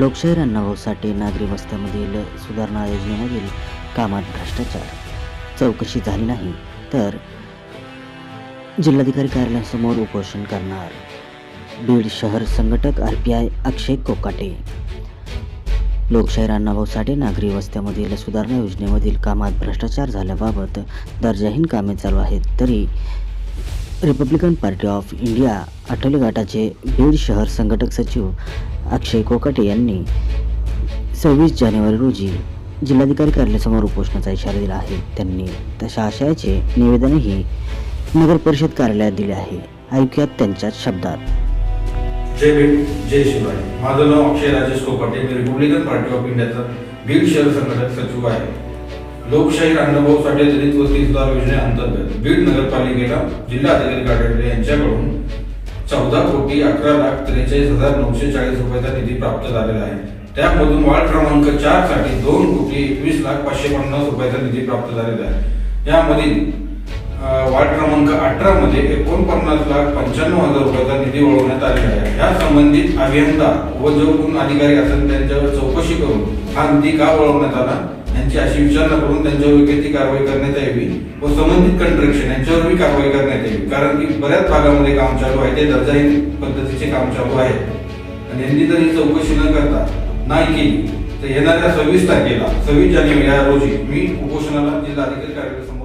लोकशाहीर अण्णाभाऊ साठे नागरी वस्त्यामधील सुधारणा योजनेमधील कामात भ्रष्टाचार. चौकशी झाली नाही तर जिल्हाधिकारी कार्यालयासमोर उपोषण करणार. बीड शहर संघटक R P I Akshay Kokate. लोकशाहीर अण्णाभाऊ साठे नागरी वस्त्यामधील सुधारणा योजनेमधील कामात भ्रष्टाचार झाल्याबाबत दर्जाहीन कामे चालू आहेत तरी Republican party of India Athawale गटाचे बीड शहर संघटक सचिव अक्षय कोकाटे यांनी सव्वीस जानेवारी रोजी जिल्हाधिकारी कार्यालयासमोर उपोषणाचा इशारा दिला आहे. त्यांनी तशा आशयाचे निवेदनही नगर परिषद कार्यालयात दिले आहे. ऐकूयात त्यांच्याच शब्दात. जय बीड जय शिवाय माझं नाव अक्षय राजेश कोपाटे मी रिपब्लिकन पार्टी ऑफ इंडियाचा बीड शहर संघटक सचिव आहे. लोकशाही अण्णाभाऊ साठे दलित वस्ती सुधार योजनेअंतर्गत बीड नगरपालिकेला जिल्हा अधिकारी कार्यालय यांच्याकडून चौदा कोटी अकरा लाख त्रेचाळीस हजार नऊशे चाळीस रुपयाचा निधी प्राप्त झालेला आहे. त्यामधून वार्ड क्रमांक चारसाठी दोन कोटी एकवीस लाख पाचशे पन्नास रुपयाचा निधी प्राप्त झालेला आहे. यामधील वार्ड क्रमांक अठरा मध्ये एकोणपन्नास लाख पंच्याण्णव हजार रुपयाचा निधी वळवण्यात आलेला आहे. या संबंधित अभियंता व जो कोण अधिकारी असेल त्यांच्यावर चौकशी करून हा निधी का वळवण्यात आला यांची अशी विचारणा करून त्यांच्यावर योग्य ती कारवाई करण्यात यावी व संबंधित कंट्रॅक्शन यांच्यावरही कारवाई करण्यात यावी. कारण की बऱ्याच भागामध्ये काम चालू आहे ते दर्जाहीन पद्धतीचे काम चालू आहे. आणि यांनी जर ही चौकशी न करता नाही केली तर येणाऱ्या सव्वीस तारखेला सव्वीस जानेवारी या रोजी मी उपोषणाला जिल्हाधिकारी कार्यालयासमोर